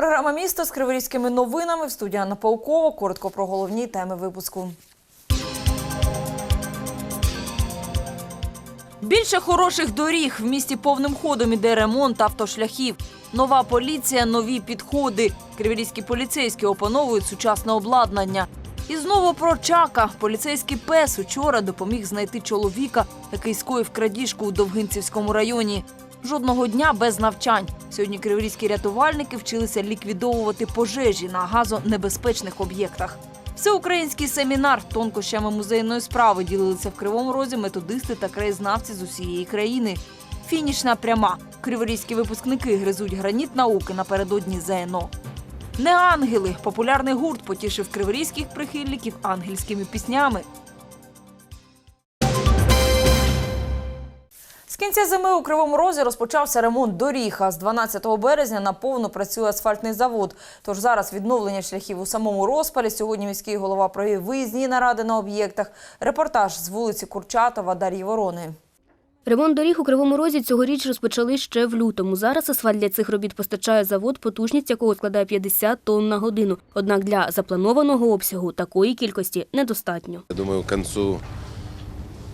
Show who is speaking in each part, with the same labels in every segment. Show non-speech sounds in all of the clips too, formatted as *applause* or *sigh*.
Speaker 1: програма місто з криворізькими новинами в студії Анна Паукова. Коротко про головні теми випуску. Більше хороших доріг в місті повним ходом іде ремонт автошляхів. Нова поліція, нові підходи. Криворізькі поліцейські опановують сучасне обладнання. І знову про чака. Поліцейський пес учора допоміг знайти чоловіка, який скоїв крадіжку у Довгинцівському районі. Жодного дня без навчань. Сьогодні криворізькі рятувальники вчилися ліквідовувати пожежі на газонебезпечних об'єктах. Всеукраїнський семінар тонкощами музейної справи ділилися в Кривому Розі методисти та краєзнавці з усієї країни. Фінішна пряма. Криворізькі випускники гризуть граніт науки напередодні ЗНО. Не ангели. Популярний гурт потішив криворізьких прихильників ангельськими піснями. Кінця зими у Кривому Розі розпочався ремонт доріг. А з 12 березня наповно працює асфальтний завод. Тож зараз відновлення шляхів у самому розпалі. Сьогодні міський голова провів виїзні наради на об'єктах. Репортаж з вулиці Курчатова Дар'ї Ворони.
Speaker 2: Ремонт доріг у Кривому Розі цьогоріч розпочали ще в лютому. Зараз асфальт для цих робіт постачає завод, потужність якого складає 50 тонн на годину. Однак для запланованого обсягу такої кількості недостатньо.
Speaker 3: Я думаю, к концу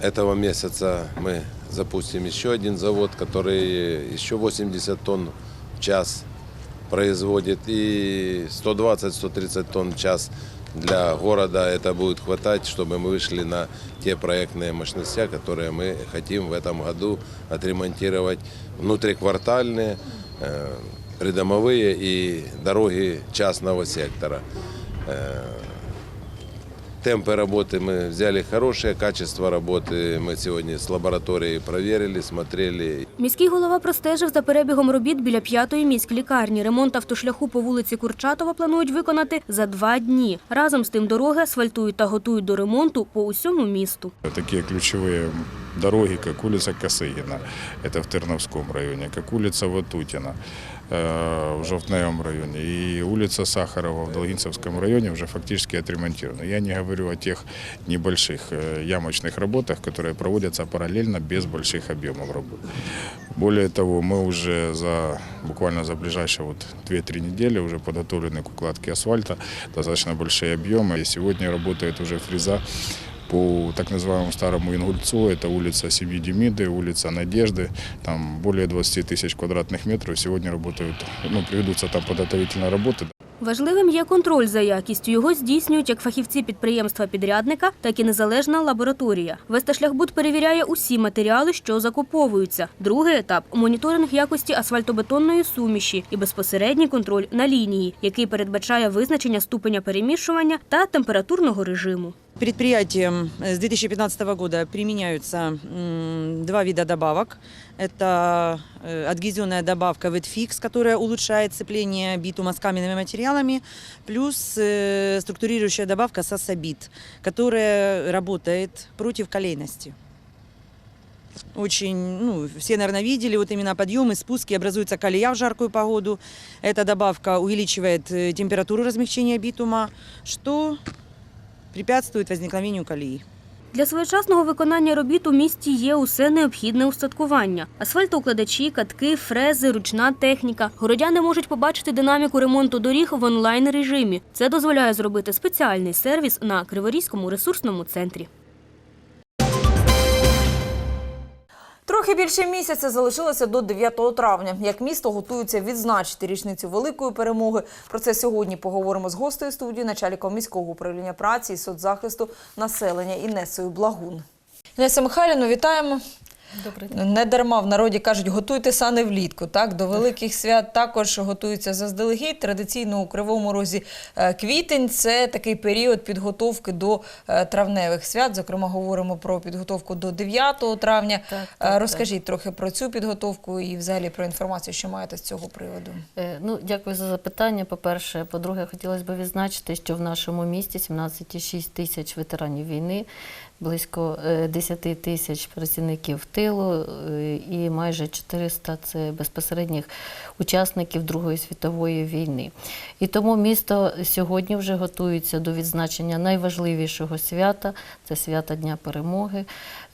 Speaker 3: этого месяца мы запустим еще один завод, который еще 80 тонн в час производит и 120-130 тонн в час для города это будет хватать, чтобы мы вышли на те проектные мощности, которые мы хотим в этом году отремонтировать внутриквартальные, э, придомовые и дороги частного сектора. Э, Темпы работы мы взяли хорошие, качество работы мы сегодня с лабораторией проверили, смотрели.
Speaker 2: Міський голова простежив за перебігом робіт біля п'ятої міськлікарні. Ремонт автошляху по вулиці Курчатова планують виконати за два дні. Разом з тим дороги асфальтують та готують до ремонту по усьому місту.
Speaker 4: Такие ключевые дороги, как улица Косыгина, это в Терновском районе, как улица Ватутина э, в Жовтневом районе и улица Сахарова в Долгинцевском районе уже фактически отремонтированы. Я не говорю о тех небольших э, ямочных работах, которые проводятся параллельно без больших объемов работ. Более того, мы уже за буквально за ближайшие вот 2-3 недели уже подготовлены к укладке асфальта, достаточно большие объемы. И сегодня работает уже фреза по так называемому старому Ингульцу, это улица Семьи Демиды, улица Надежды, там более 20 тысяч квадратных метров. Сегодня работают, ну, приведутся там подготовительные работы.
Speaker 2: Важливим є контроль за якістю. Його здійснюють як фахівці підприємства-підрядника, так і незалежна лабораторія. Весташляхбуд перевіряє усі матеріали, що закуповуються. Другий етап моніторинг якості асфальтобетонної суміші і безпосередній контроль на лінії, який передбачає визначення ступеня перемішування та температурного режиму.
Speaker 5: Предприятием с 2015 года применяются два вида добавок. Это э, адгезионная добавка Wetfix, которая улучшает сцепление битума с каменными материалами, плюс э, структурирующая добавка Сасабит, которая работает против колейности. Очень, ну, все, наверное, видели, вот именно подъемы, спуски, образуется колея в жаркую погоду. Эта добавка увеличивает э, температуру размягчения битума, что препятствует возникновению колеи.
Speaker 2: Для своєчасного виконання робіт у місті є усе необхідне устаткування: асфальтоукладачі, катки, фрези, ручна техніка. Городяни можуть побачити динаміку ремонту доріг в онлайн режимі. Це дозволяє зробити спеціальний сервіс на Криворізькому ресурсному центрі.
Speaker 1: Трохи більше місяця залишилося до 9 травня. Як місто готується відзначити річницю великої перемоги. Про це сьогодні поговоримо з гостею студії, начальником міського управління праці і соцзахисту населення Інесою Благун. Інеса Михайлівна, вітаємо.
Speaker 6: Добрий
Speaker 1: Не дарма в народі кажуть, готуйте сани влітку. Так до великих свят також готуються заздалегідь. Традиційно у кривому розі е, квітень це такий період підготовки до е, травневих свят. Зокрема, говоримо про підготовку до 9 травня.
Speaker 6: Так,
Speaker 1: Е,
Speaker 6: так,
Speaker 1: Розкажіть трохи про цю підготовку і взагалі про інформацію, що маєте з цього приводу.
Speaker 6: Ну, дякую за запитання. По-перше, по-друге, хотілося б відзначити, що в нашому місті 17,6 тисяч ветеранів війни. Близько е, 10 тисяч працівників тилу е, і майже 400 – це безпосередніх учасників Другої світової війни. І тому місто сьогодні вже готується до відзначення найважливішого свята це свята Дня Перемоги.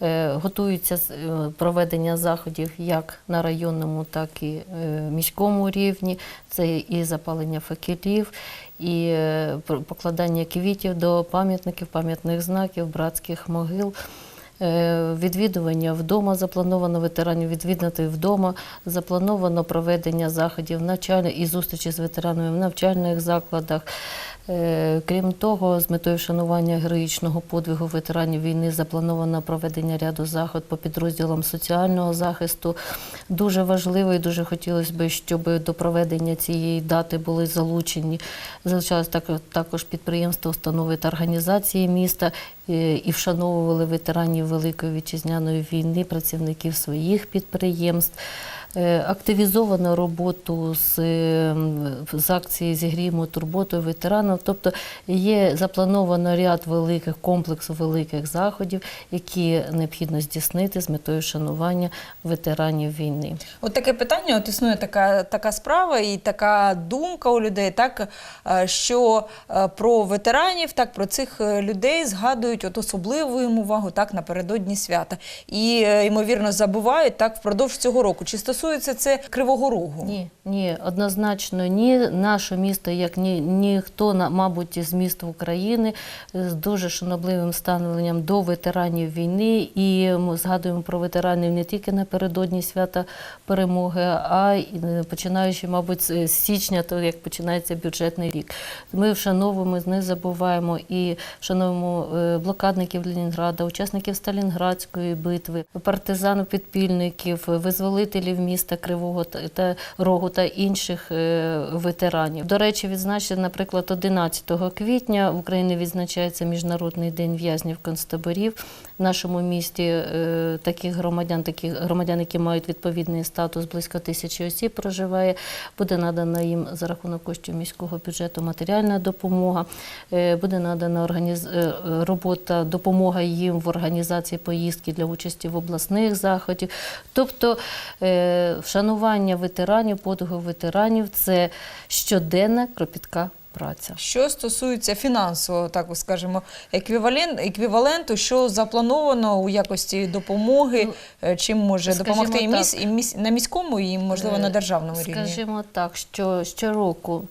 Speaker 6: Е, Готується е, проведення заходів як на районному, так і е, міському рівні. Це і запалення факелів, і е, покладання квітів до пам'ятників, пам'ятних знаків, братських могил. Е, Відвідування вдома заплановано ветеранів відвідати вдома. Заплановано проведення заходів навчальних і зустрічі з ветеранами в навчальних закладах. Е, Крім того, з метою вшанування героїчного подвигу ветеранів війни заплановано проведення ряду заход по підрозділам соціального захисту. Дуже важливо і дуже хотілося б, щоб до проведення цієї дати були залучені залучалось так- також підприємства, установи та організації міста е, і вшановували ветеранів Великої вітчизняної війни, працівників своїх підприємств. Е, Активізовано роботу з, е, з акції зігріємо турботою ветеранів. Тобто є заплановано ряд великих комплексу великих заходів, які необхідно здійснити з метою шанування ветеранів війни.
Speaker 7: От таке питання, от існує така, така справа і така думка у людей, так е, що про ветеранів, так про цих людей згадують от особливу їм увагу так напередодні свята. І ймовірно забувають так впродовж цього року. Чи стосується це Кривого Рогу?
Speaker 6: Ні, ні, однозначно ні. Наше місто, як ні, ніхто, мабуть, з міст України з дуже шанобливим ставленням до ветеранів війни. І ми згадуємо про ветеранів не тільки напередодні свята перемоги, а й е, починаючи, мабуть, з з січня, то як починається бюджетний рік. Ми вшановуємо, не забуваємо і вшановуємо е, блокадників Ленінграда, учасників Сталінградської битви, партизанів, підпільників, визволителів міста Кривого та- Рогу та інших е, ветеранів. До речі, відзначити, наприклад, 11 квітня в Україні відзначається Міжнародний день в'язнів концтаборів. В нашому місті е, таких громадян, таких громадян, які мають відповідний статус, близько тисячі осіб проживає. Буде надана їм за рахунок коштів міського бюджету матеріальна допомога. Е, Буде надана організ... е, робота, допомога їм в організації поїздки для участі в обласних заходів. Тобто вшанування ветеранів, подвигу ветеранів це щоденна кропітка праця.
Speaker 7: Що стосується фінансового, так скажімо, еквівалент, еквіваленту, що заплановано у якості допомоги, е, чим може
Speaker 6: скажімо
Speaker 7: допомогти і, міс, і міс, на міському, і можливо на
Speaker 6: державному
Speaker 7: державному рівні?
Speaker 6: Скажімо так, що щороку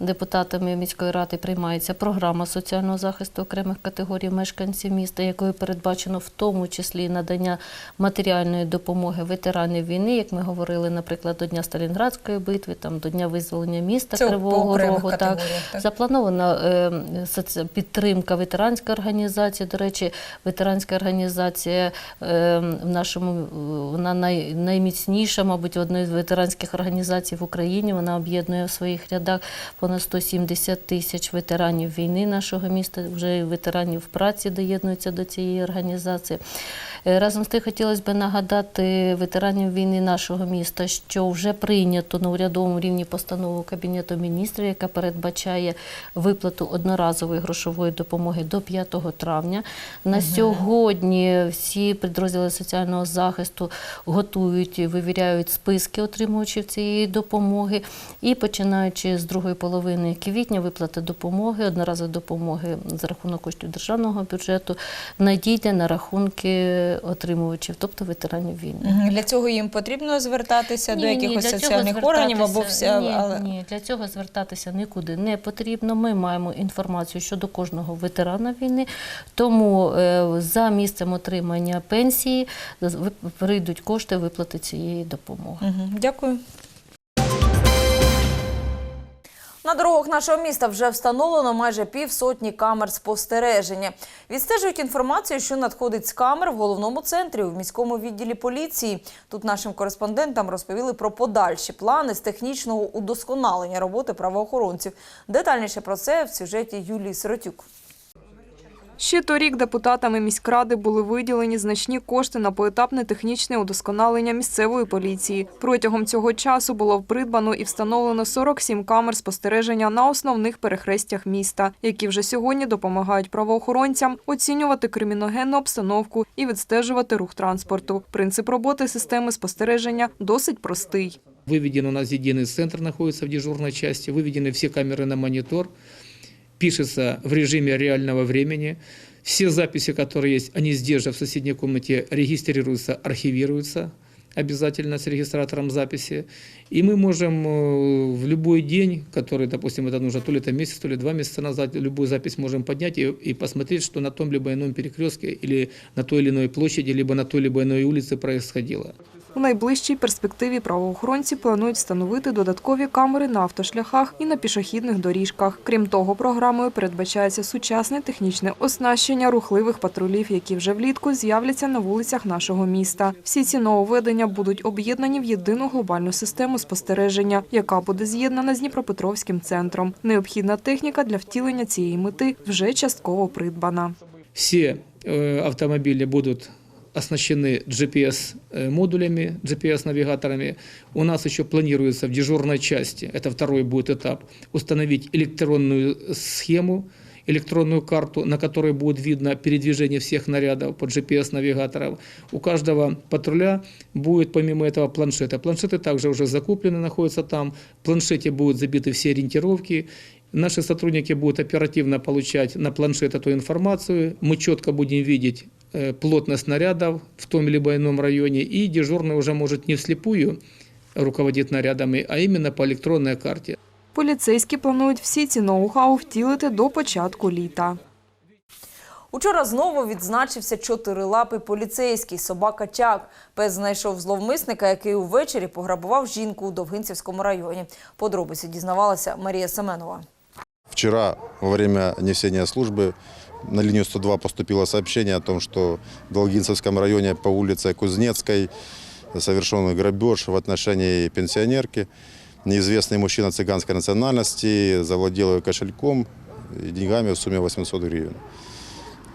Speaker 6: депутатами міської ради приймається програма соціального захисту окремих категорій мешканців міста, якою передбачено в тому числі надання матеріальної допомоги ветеранів війни, як ми говорили, наприклад, до Дня Сталінградської битви, там до Дня визволення міста
Speaker 7: Це
Speaker 6: Кривого Рогу. Так.
Speaker 7: так?
Speaker 6: Запланована е, підтримка ветеранської організації. До речі, ветеранська організація е, в нашому вона най, найміцніша, мабуть, одна з ветеранських організацій в Україні. Вона об'єднує в своїх рядах понад 170 тисяч ветеранів війни нашого міста. Вже ветеранів праці доєднуються до цієї організації. Е, Разом з тим хотілося б нагадати ветеранів війни нашого міста, що вже прийнято на урядовому рівні постанову Кабінету міністрів, яка передбачає виплату одноразової грошової допомоги до 5 травня. На сьогодні всі підрозділи соціального захисту готують, і вивіряють списки отримувачів цієї допомоги. І починаючи з другої половини квітня, виплата допомоги, одноразової допомоги за рахунок коштів державного бюджету надійде на рахунки отримувачів, тобто ветеранів війни.
Speaker 7: Для цього їм потрібно звертатися до
Speaker 6: Ні, до
Speaker 7: якихось соціальних органів або вся.
Speaker 6: Ні,
Speaker 7: але...
Speaker 6: ні, для цього звертатися нікуди не потрібно. Ми маємо інформацію щодо кожного ветерана війни. Тому е, за місцем отримання пенсії прийдуть кошти виплати цієї допомоги.
Speaker 7: Угу. Дякую.
Speaker 1: Дорогах нашого міста вже встановлено майже півсотні камер спостереження. Відстежують інформацію, що надходить з камер в головному центрі в міському відділі поліції. Тут нашим кореспондентам розповіли про подальші плани з технічного удосконалення роботи правоохоронців. Детальніше про це в сюжеті Юлії Сиротюк.
Speaker 8: Ще торік депутатами міськради були виділені значні кошти на поетапне технічне удосконалення місцевої поліції. Протягом цього часу було придбано і встановлено 47 камер спостереження на основних перехрестях міста, які вже сьогодні допомагають правоохоронцям оцінювати криміногенну обстановку і відстежувати рух транспорту. Принцип роботи системи спостереження досить простий.
Speaker 9: Выведен у нас единый центр, находится в дежурной части, выведены все камеры на монитор, пишется в режиме реального времени. Все записи, которые есть, они здесь же, в соседней комнате, регистрируются, архивируются обязательно с регистратором записи. И мы можем э, в любой день, который, допустим, это нужно то ли это месяц, то ли два месяца назад, любую запись можем поднять и, и посмотреть, что на том либо ином перекрестке или на той или иной площади, либо на той либо иной улице происходило.
Speaker 8: У найближчій перспективі правоохоронці планують встановити додаткові камери на автошляхах і на пішохідних доріжках. Крім того, програмою передбачається сучасне технічне оснащення рухливих патрулів, які вже влітку з'являться на вулицях нашого міста. Всі ці нововведення будуть об'єднані в єдину глобальну систему спостереження, яка буде з'єднана з Дніпропетровським центром. Необхідна техніка для втілення цієї мети вже частково придбана.
Speaker 9: Все э, автомобили будут оснащены GPS-модулями, GPS-навигаторами. У нас еще планируется в дежурной части, это второй будет этап, установить электронную схему, электронную карту, на которой будет видно передвижение всех нарядов под GPS-навигаторов. У каждого патруля будет помимо этого планшета. Планшеты также уже закуплены, находятся там. В планшете будут забиты все ориентировки. Наши сотрудники будут оперативно получать на планшет эту информацию. Мы четко будем видеть э, плотность снарядов в том либо ином районе. И дежурный уже может не вслепую руководить нарядами, а именно по электронной карте.
Speaker 8: Поліцейські планують всі ці ноу-хау втілити до початку літа.
Speaker 7: Учора знову відзначився чотирилапий поліцейський собака Чак. Пес знайшов зловмисника, який увечері пограбував жінку у Довгинцівському районі. Подробиці дізнавалася Марія Семенова.
Speaker 10: Вчера во время несения службы на линию 102 поступило сообщение о том, что в Долгинцевском районе по улице Кузнецкой совершен грабеж в отношении пенсионерки. Неизвестный мужчина цыганской национальности завладел ее кошельком и деньгами в сумме 800 гривен.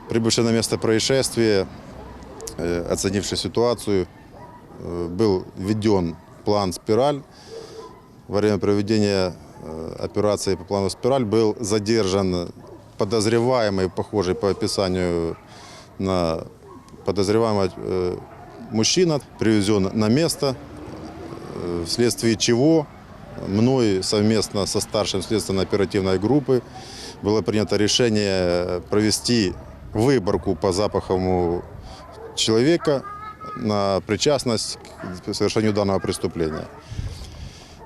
Speaker 10: Прибывший на место происшествия, э, оценивший ситуацию, э, был введен план «Спираль». Во время проведения э, операции по плану «Спираль» был задержан подозреваемый, похожий по описанию на подозреваемого э, мужчина, привезен на место, э, вследствие чего мной совместно со старшим следственно-оперативной группы было принято решение провести выборку по запаховому человека на причастность к совершению данного преступления.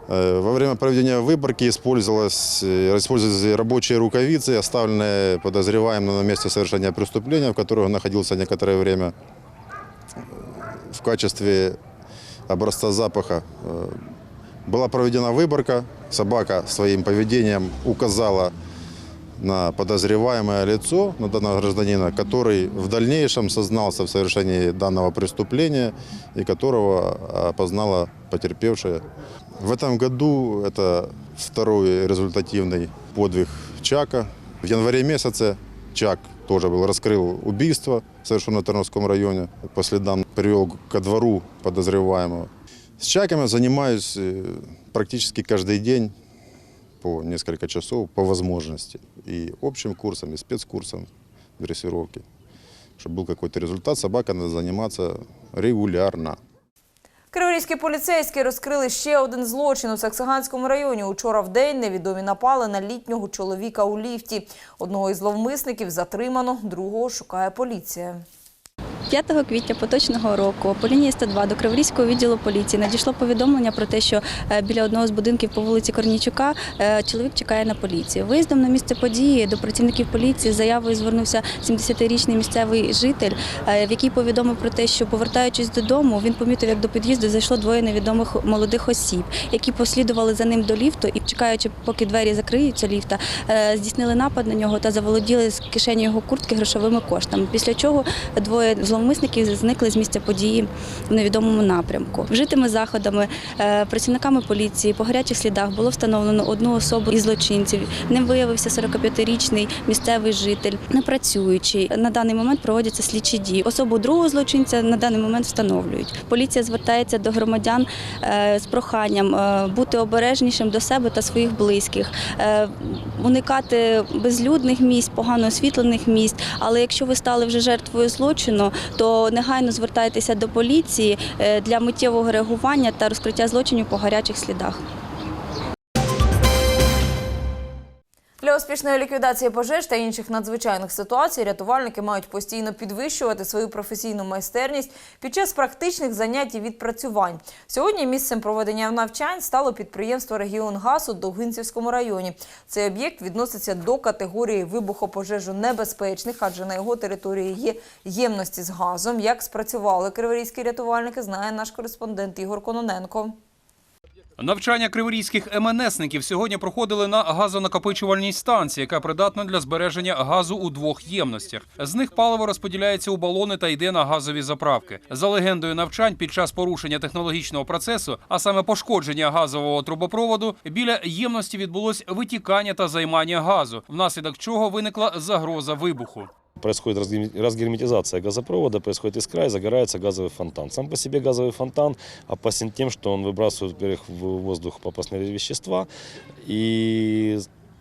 Speaker 10: Э, Во время проведения выборки использовалась, э, использовались рабочие рукавицы, оставленные подозреваемым на месте совершения преступления, в котором он находился некоторое время. В качестве образца запаха э, была проведена выборка. Собака своим поведением указала на подозреваемое лицо, на данного гражданина, который в дальнейшем сознался в совершении данного преступления и которого опознала потерпевшая. В этом году это второй результативный подвиг Чака. В январе месяце Чак тоже был раскрыл убийство, совершенное в Тарновском районе. По следам привел ко двору подозреваемого. С Чаком я занимаюсь э, практически каждый день по несколько часов по возможности. И общим курсом, и спецкурсом дрессировки. Чтобы был какой-то результат, собака надо заниматься регулярно.
Speaker 7: Криворізькі поліцейські розкрили ще один злочин у Саксаганському районі. Учора в день невідомі напали на літнього чоловіка у ліфті. Одного із зловмисників затримано, другого шукає поліція.
Speaker 11: 5 квітня поточного року по лінії 102 до Криворізького відділу поліції надійшло повідомлення про те, що е, біля одного з будинків по вулиці Корнійчука е, чоловік чекає на поліцію. Виїздом на місце події до працівників поліції заявою звернувся 70-річний місцевий житель, е, в який повідомив про те, що повертаючись додому, він помітив, як до під'їзду зайшло двоє невідомих молодих осіб, які послідували за ним до ліфту і, чекаючи, поки двері закриються ліфта, здійснили напад на нього та заволоділи з кишені його куртки грошовими коштами. Після чого двоє зловмисників зловмисників зникли з місця події в невідомому напрямку. Вжитими заходами е, працівниками поліції по гарячих слідах було встановлено одну особу із злочинців. Ним виявився 45-річний місцевий житель, непрацюючий. На даний момент проводяться слідчі дії. Особу другого злочинця на даний момент встановлюють. Поліція звертається до громадян е, з проханням е, бути обережнішим до себе та своїх близьких, уникати безлюдних місць, погано освітлених місць. Але якщо ви стали вже жертвою злочину, то негайно звертайтеся до поліції е, для миттєвого реагування та розкриття злочинів по гарячих слідах.
Speaker 1: Для успішної ліквідації пожеж та інших надзвичайних ситуацій рятувальники мають постійно підвищувати свою професійну майстерність під час практичних занять і відпрацювань. Сьогодні місцем проведення навчань стало підприємство Регіон Газ у Довгинцівському районі. Цей об'єкт відноситься до категорії вибухопожежу небезпечних, адже на його території є ємності з газом. Як спрацювали криворізькі рятувальники, знає наш кореспондент Ігор Кононенко.
Speaker 12: Навчання криворізьких МНСників сьогодні проходили на газонакопичувальній станції, яка придатна для збереження газу у двох ємностях. З них паливо розподіляється у балони та йде на газові заправки. За легендою навчань, під час порушення технологічного процесу, а саме пошкодження газового трубопроводу, біля ємності відбулось витікання та займання газу, внаслідок чого виникла загроза вибуху.
Speaker 13: происходит разгерми- разгерметизация газопровода, происходит искра и загорается газовый фонтан. Сам по себе газовый фонтан опасен тем, что он выбрасывает, во-первых, в воздух опасные вещества, и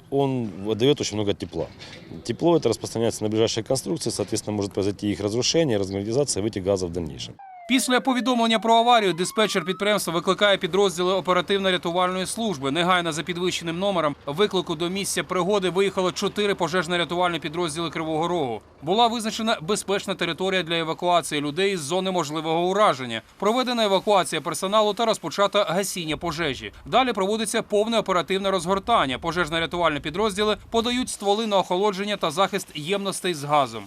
Speaker 13: он дает очень много тепла. Тепло это распространяется на ближайшие конструкции, соответственно, может произойти их разрушение, разгерметизация, вытек газа в дальнейшем.
Speaker 12: Після повідомлення про аварію диспетчер підприємства викликає підрозділи оперативно-рятувальної служби. Негайно за підвищеним номером виклику до місця пригоди виїхало чотири пожежно-рятувальні підрозділи Кривого Рогу. Була визначена безпечна територія для евакуації людей з зони можливого ураження. Проведена евакуація персоналу та розпочато гасіння пожежі. Далі проводиться повне оперативне розгортання. Пожежно-рятувальні підрозділи подають стволи на охолодження та захист ємностей з газом.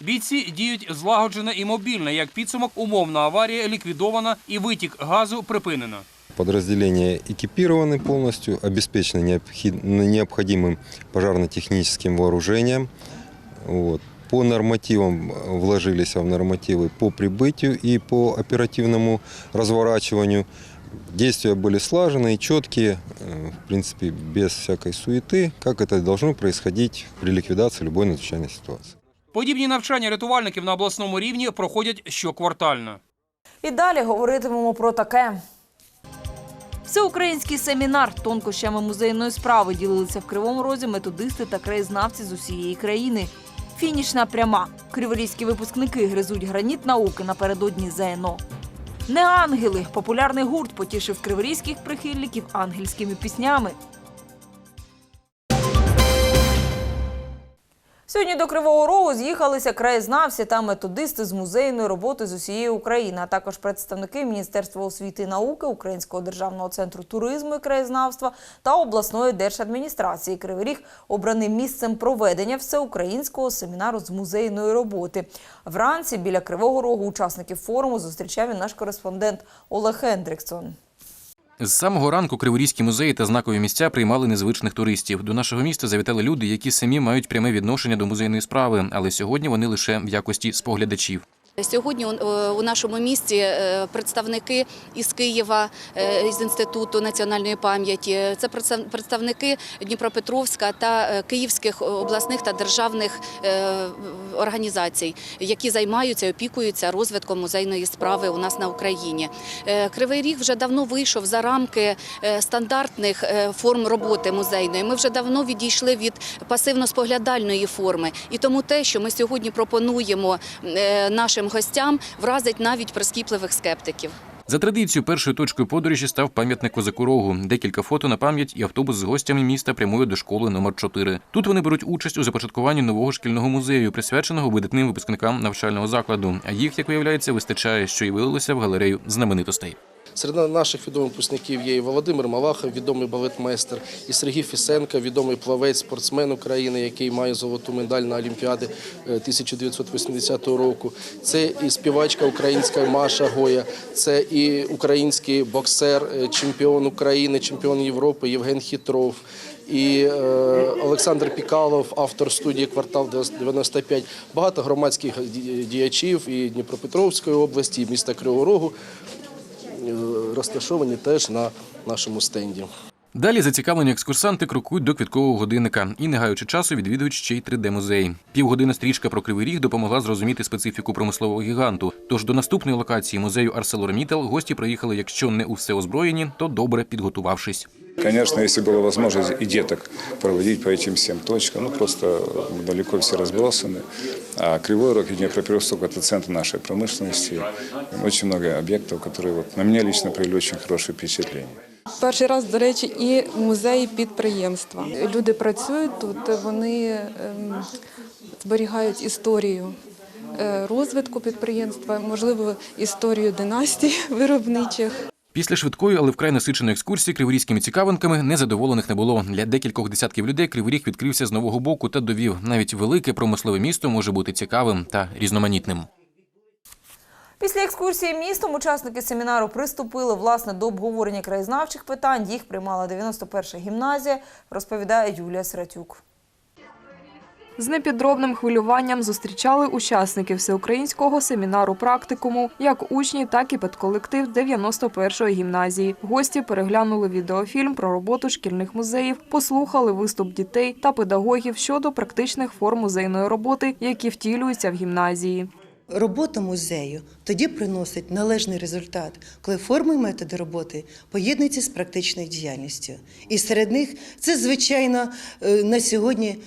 Speaker 12: Бійці діють злагоджено і мобільно. Як підсумок, умовна аварія ліквідована і витік газу припинено.
Speaker 14: Подразделения экипированы полностью, обеспечены необхи- необходимым пожарно-техническим вооружением. Вот. По нормативам э, вложились в нормативы по прибытию и по оперативному разворачиванию. Действия были слаженные, и четкие, э, в принципе, без всякой суеты, как это должно происходить при ликвидации любой надзвичайной ситуации.
Speaker 12: Подібні навчання рятувальників на обласному рівні проходять щоквартально.
Speaker 1: І далі говоритимемо про таке. Всеукраїнський семінар тонкощами музейної справи ділилися в Кривому Розі методисти та краєзнавці з усієї країни. Фінішна пряма. Криворізькі випускники гризуть граніт науки напередодні ЗНО. Не ангели. Популярний гурт потішив криворізьких прихильників ангельськими піснями. Сьогодні до Кривого Рогу з'їхалися краєзнавці та методисти з музейної роботи з усієї України, а також представники Міністерства освіти і науки, Українського державного центру туризму і краєзнавства та обласної держадміністрації. Кривий Ріг обраний місцем проведення всеукраїнського семінару з музейної роботи. Вранці біля Кривого Рогу учасників форуму зустрічав і наш кореспондент Олег Хендриксон.
Speaker 15: З самого ранку криворізькі музеї та знакові місця приймали незвичних туристів. До нашого міста завітали люди, які самі мають пряме відношення до музейної справи, але сьогодні вони лише в якості споглядачів.
Speaker 16: Сьогодні е, у нашому місті е, представники із Києва, е, з інституту національної пам'яті. Це представ- представники Дніпропетровська та київських обласних та державних організацій, які займаються, опікуються розвитком музейної справи у нас на Україні. Кривий Ріг вже давно вийшов за рамки стандартних форм роботи музейної. Ми вже давно відійшли від пасивно-споглядальної форми, і тому те, що ми сьогодні пропонуємо е, нашим гостям, вразить навіть прискіпливих скептиків.
Speaker 15: За традицією, першою точкою подорожі став пам'ятник Козаку Рогу. Декілька фото на пам'ять і автобус з гостями міста прямує до школи номер 4 Тут вони беруть участь у започаткуванні нового шкільного музею, присвяченого видатним випускникам навчального закладу. А їх, як виявляється, вистачає, що й вилилося в галерею знаменитостей.
Speaker 17: Серед наших відомих випускників є і Володимир Малахов, відомий балетмейстер, і Сергій Фісенко, відомий плавець, спортсмен України, який має золоту медаль на Олімпіади е, 1980 року. Це і співачка українська Маша Гоя, це і український боксер, е, чемпіон України, чемпіон Європи Євген Хітров. і е, Олександр Пікалов, автор студії Квартал 95. Багато громадських діячів і Дніпропетровської області, і міста Кривого Рогу е, розташовані теж на нашому стенді.
Speaker 15: Далі зацікавлені екскурсанти крокують до квіткового годинника і, не гаючи часу, відвідують ще й 3D-музей. Півгодини стрічка про Кривий Ріг допомогла зрозуміти специфіку промислового гіганту. Тож до наступної локації музею ArcelorMittal гості приїхали, якщо не у всеозброєні, то добре підготувавшись.
Speaker 18: Конечно, если была возможность и деток проводить по этим всем точкам, ну просто далеко все разбросаны. А Кривой Рог и Днепропетровск – это центр нашей промышленности. Очень много объектов, которые вот, на меня лично произвели очень хорошее впечатление.
Speaker 19: Перший раз, до речі, і музеї підприємства. Люди працюють тут, вони ем, зберігають історію е, розвитку підприємства, можливо, історію династій *laughs* виробничих.
Speaker 15: Після швидкої, але вкрай насиченої екскурсії криворізькими цікавинками незадоволених не було. Для декількох десятків людей Кривий Ріг відкрився з нового боку та довів. Навіть велике промислове місто може бути цікавим та різноманітним.
Speaker 1: Після екскурсії містом учасники семінару приступили власне до обговорення краєзнавчих питань. Їх приймала 91-ша гімназія, розповідає Юлія Сратюк.
Speaker 8: З непідробним хвилюванням зустрічали учасники всеукраїнського семінару практикуму, як учні, так і педколектив 91-ї гімназії. Гості переглянули відеофільм про роботу шкільних музеїв, послухали виступ дітей та педагогів щодо практичних форм музейної роботи, які втілюються в гімназії.
Speaker 20: Робота музею тоді приносить належний результат, коли форми і методи роботи поєднуються з практичною діяльністю. І серед них це, звичайно, е, на сьогодні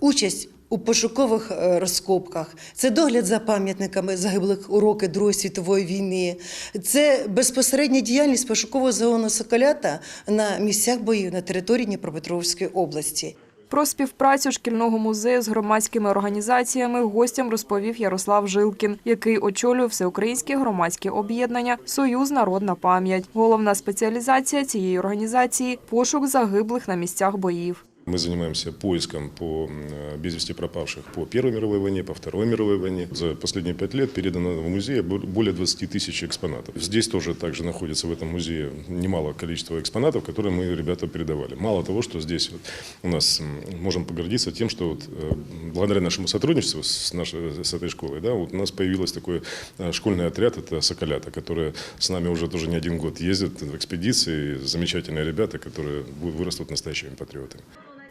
Speaker 20: участь у пошукових е, розкопках, це догляд за пам'ятниками загиблих у роки Другої світової війни, це безпосередня діяльність пошукового загону Соколята на місцях боїв на території Дніпропетровської області.
Speaker 8: Про співпрацю шкільного музею з громадськими організаціями гостям розповів Ярослав Жилкін, який очолює всеукраїнське громадське об'єднання Союз Народна пам'ять. Головна спеціалізація цієї організації пошук загиблих на місцях боїв.
Speaker 21: Мы занимаемся поиском по без вести пропавших по Первой мировой войне, по Второй мировой войне. За последние пять лет передано в музей бо- более 20 тысяч экспонатов. Здесь тоже также находится в этом музее немало количества экспонатов, которые мы ребята передавали. Мало того, что здесь вот у нас можем погордиться тем, что вот, э, благодаря нашему сотрудничеству с, нашей, с этой школой, да, вот у нас появилась такой э, школьный отряд, это Соколята, которые с нами уже тоже не один год ездят в экспедиции. Замечательные ребята, которые вы- вырастут настоящими патриотами.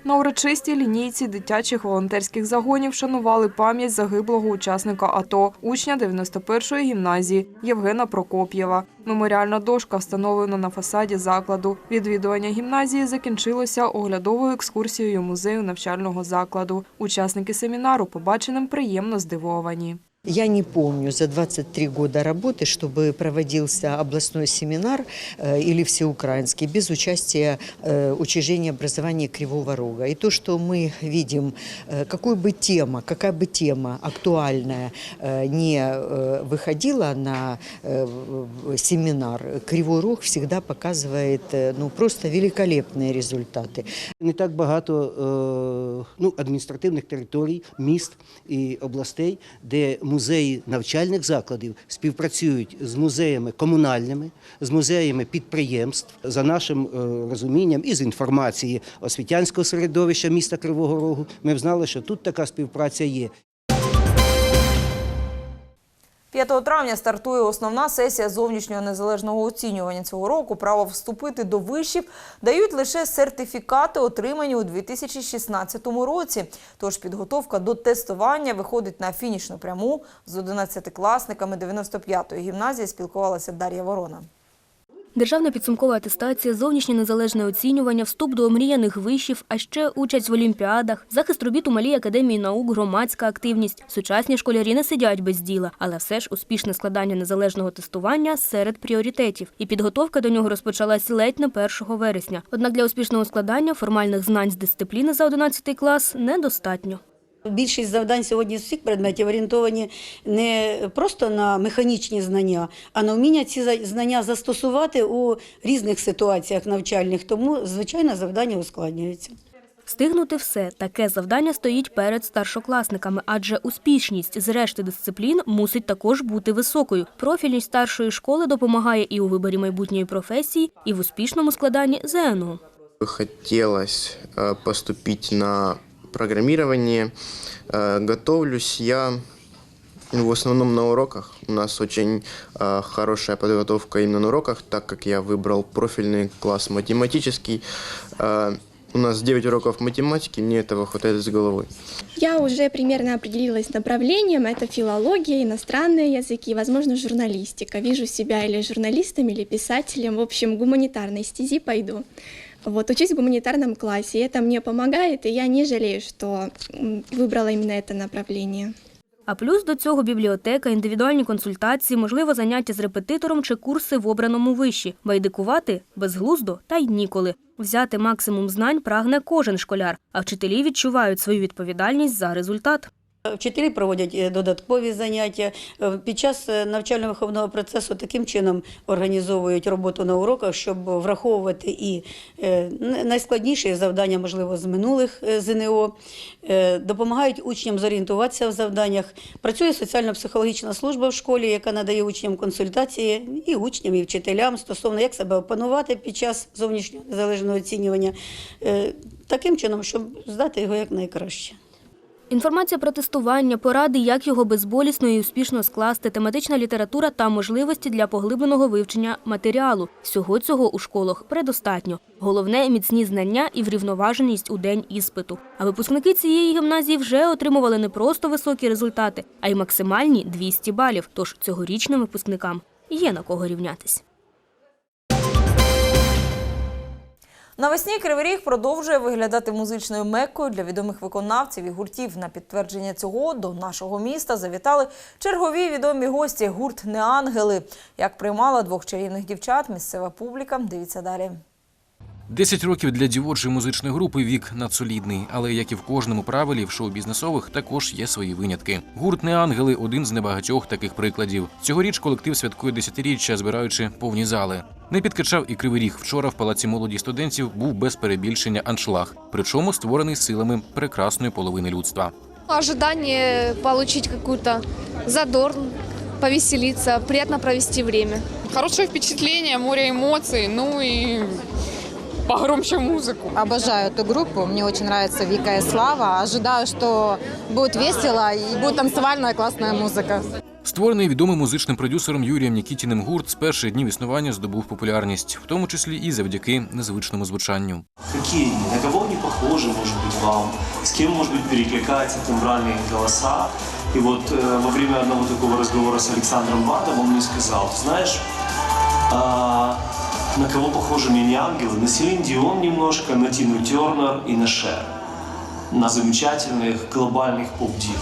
Speaker 8: На урочистій лінійці дитячих волонтерських загонів шанували пам'ять загиблого учасника АТО, учня 91-ї гімназії Євгена Прокоп'єва. Меморіальна дошка встановлена на фасаді закладу. Відвідування гімназії закінчилося оглядовою екскурсією музею навчального закладу. Учасники семінару побаченим приємно здивовані.
Speaker 22: Я не помню за 23 года работы, чтобы проводился областной семинар э, или всеукраинский без участия э, учреждения образования Кривого Рога. И то, что мы видим, э, какой бы тема, какая бы тема актуальная э, не э, выходила на э, в- семинар, Кривой Рог всегда показывает э, ну, просто великолепные результаты.
Speaker 23: Не так багато е, ну, адміністративних територій, міст і областей, де музеї навчальних закладів співпрацюють з музеями комунальними, з музеями підприємств, за нашим е, розумінням і з інформації освітянського середовища міста Кривого Рогу. Ми б знали, що тут така співпраця є.
Speaker 1: 5 травня стартує основна сесія зовнішнього незалежного оцінювання цього року. Право вступити до вишів дають лише сертифікати, отримані у 2016 році. Тож підготовка до тестування виходить на фінішну пряму. З 11-класниками 95-ї гімназії спілкувалася Дар'я Ворона.
Speaker 2: Державна підсумкова атестація, зовнішнє незалежне оцінювання, вступ до омріяних вишів, а ще участь в олімпіадах, захист робіт у малій академії наук, громадська активність. Сучасні школярі не сидять без діла, але все ж успішне складання незалежного тестування серед пріоритетів. І підготовка до нього розпочалась ледь не 1 вересня. Однак для успішного складання формальних знань з дисципліни за 11 клас недостатньо.
Speaker 24: Більшість завдань сьогодні з всіх предметів орієнтовані не просто на механічні знання, а на вміння ці за- знання застосувати у різних ситуаціях навчальних. Тому, звичайно, завдання ускладнюються.
Speaker 2: Встигнути все таке завдання стоїть перед старшокласниками, адже успішність з решти дисциплін мусить також бути високою. Профільність старшої школи допомагає і у виборі майбутньої професії, і в успішному складанні ЗНО.
Speaker 25: Хотелось э, поступить на программирование. Э, Готовлюсь я ну, в основном на уроках. У нас очень э, хорошая подготовка именно на уроках, так как я выбрал профильный класс математический. Э, У нас 9 уроков математики, мне этого хватает с головой.
Speaker 26: Я уже примерно определилась с направлением. Это филология, иностранные языки, возможно, журналистика. Вижу себя или журналистом, или писателем. В общем, гуманитарной стези пойду. Вот, учусь в гуманитарном классе, и это мне помогает, и я не жалею, что м, выбрала именно это направление.
Speaker 2: А плюс до цього бібліотека, індивідуальні консультації, можливо, заняття з репетитором чи курси в обраному виші. Байдикувати безглуздо та й ніколи. Взяти максимум знань прагне кожен школяр, а вчителі відчувають свою відповідальність за результат.
Speaker 24: Вчителі проводять е, додаткові заняття. Е, Під час е, навчально-виховного процесу таким чином організовують роботу на уроках, щоб враховувати і найскладніші завдання, можливо, з минулих ЗНО, допомагають учням зорієнтуватися в завданнях. Працює соціально-психологічна служба в школі, яка надає учням консультації і учням, і вчителям стосовно як себе опанувати під час зовнішнього незалежного оцінювання, таким чином, щоб здати його якнайкраще.
Speaker 2: Інформація про тестування, поради, як його безболісно і успішно скласти, тематична література та можливості для поглибленого вивчення матеріалу. Всього цього у школах предостатньо. Головне міцні знання і врівноваженість у день іспиту. А випускники цієї гімназії вже отримували не просто високі результати, а й максимальні 200 балів. Тож цьогорічним випускникам є на кого рівнятись.
Speaker 1: Навесні Кривий Ріг продовжує виглядати музичною меккою для відомих виконавців і гуртів. На підтвердження цього до нашого міста завітали чергові відомі гості гурт Неангели. Як приймала двох чарівних дівчат, місцева публіка. Дивіться далі.
Speaker 15: Десять років для дівочої музичної групи вік надсолідний, але як і в кожному правилі в шоу-бізнесових також є свої винятки. Гурт «Неангели» – один з небагатьох таких прикладів. Цьогоріч колектив святкує десятиріччя, збираючи повні зали. Не підкачав і кривий ріг. Вчора в палаці молоді студентів був без перебільшення аншлаг, причому створений силами прекрасної половини людства.
Speaker 27: Ожидание получить какую-то задор, повеселиться, приятно провести время.
Speaker 28: Хорошее впечатление, море эмоций, ну и погромче музыку.
Speaker 29: Обожаю эту группу, мне очень нравится Вика и Слава. Ожидаю, что будет весело и будет танцевальная классная музыка.
Speaker 15: Створений відомим музичним продюсером Юрієм Нікітіним гурт з перших днів існування здобув популярність, в тому числі і завдяки незвичному звучанню.
Speaker 30: Какие они? На кого они похожи, может быть, вам? С кем, может быть, перекликаются тембральные голоса? И вот э, во время одного такого разговора с Александром Батом он мне сказал, «Ты знаешь, а, на кого похожи мне ангелы? На Селин Дион немножко, на Тину Тернер и на Шер. На замечательных глобальных поп-див.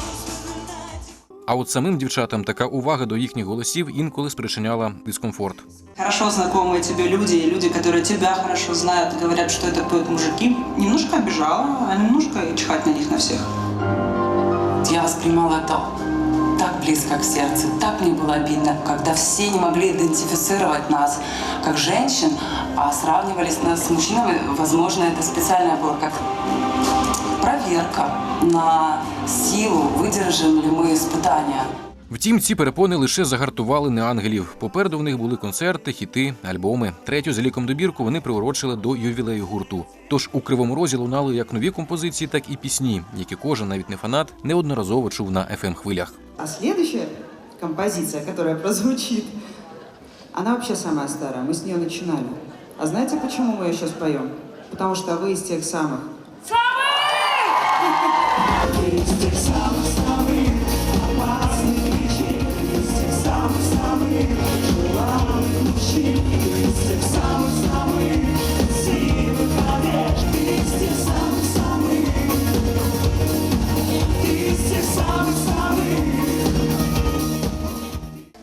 Speaker 15: А от самим дівчатам така увага до їхніх голосів інколи спричиняла дискомфорт.
Speaker 31: Хорошо знакомые тебе люди, и люди, которые тебя хорошо знают, говорят, что это поют мужики, немножко обижала, а немножко и чихать на них на всех.
Speaker 32: Я воспринимала это так близко к сердцу, так мне было обидно, когда все не могли идентифицировать нас как женщин, а сравнивали с нас с мужчинами. Возможно, это специальная была как проверка на силу, выдержим ли мы испытания.
Speaker 15: Втім, ці перепони лише загартували неангелів. Попереду в них були концерти, хіти, альбоми. Третю за ліком добірку вони приурочили до ювілею гурту. Тож у кривому розі лунали як нові композиції, так і пісні, які кожен, навіть не фанат, неодноразово чув на fm хвилях.
Speaker 31: А следующая композиция, которая прозвучит, она вообще самая старая, мы с нее начинали. А знаете, почему мы ее сейчас поем? Потому что вы из тех самых.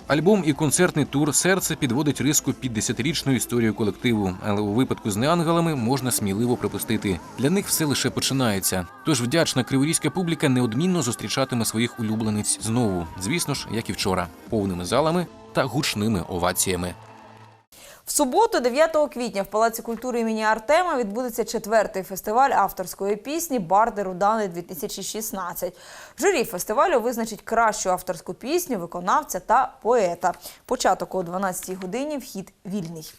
Speaker 15: Альбом і концертний тур серце підводить риску під десятирічну історію колективу, але у випадку з неангелами можна сміливо припустити. Для них все лише починається. Тож вдячна криворізька публіка неодмінно зустрічатиме своїх улюблениць знову, звісно ж, як і вчора, повними залами та гучними оваціями.
Speaker 1: В суботу, 9 квітня, в Палаці культури імені Артема відбудеться четвертий фестиваль авторської пісні Барди Рудани 2016. Журі фестивалю визначить кращу авторську пісню, виконавця та поета. Початок о 12-й годині. Вхід вільний.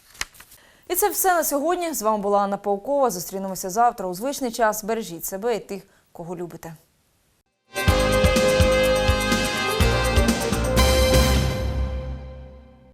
Speaker 1: І це все на сьогодні. З вами була Анна Паукова. Зустрінемося завтра у звичний час. Бережіть себе і тих, кого любите.